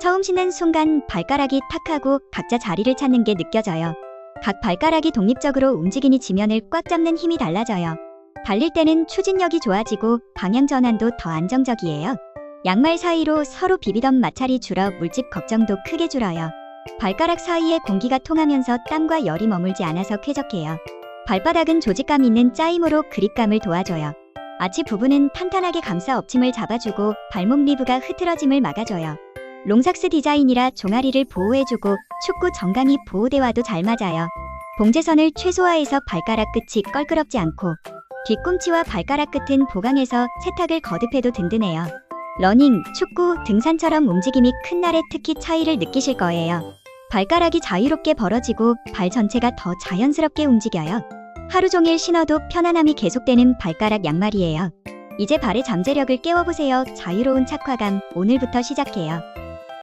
처음 신는 순간 발가락이 탁 하고 각자 자리를 찾는 게 느껴져요. 각 발가락이 독립적으로 움직이니 지면을 꽉 잡는 힘이 달라져요. 달릴 때는 추진력이 좋아지고 방향 전환도 더 안정적이에요. 양말 사이로 서로 비비던 마찰이 줄어 물집 걱정도 크게 줄어요. 발가락 사이에 공기가 통하면서 땀과 열이 머물지 않아서 쾌적해요. 발바닥은 조직감 있는 짜임으로 그립감을 도와줘요. 아치 부분은 탄탄하게 감싸 엎침을 잡아주고 발목 리브가 흐트러짐을 막아줘요. 롱삭스 디자인이라 종아리를 보호해주고 축구 정강이 보호대와도 잘 맞아요. 봉제선을 최소화해서 발가락 끝이 껄끄럽지 않고 뒤꿈치와 발가락 끝은 보강해서 세탁을 거듭해도 든든해요. 러닝, 축구, 등산처럼 움직임이 큰 날에 특히 차이를 느끼실 거예요. 발가락이 자유롭게 벌어지고 발 전체가 더 자연스럽게 움직여요. 하루 종일 신어도 편안함이 계속되는 발가락 양말이에요. 이제 발의 잠재력을 깨워보세요. 자유로운 착화감 오늘부터 시작해요.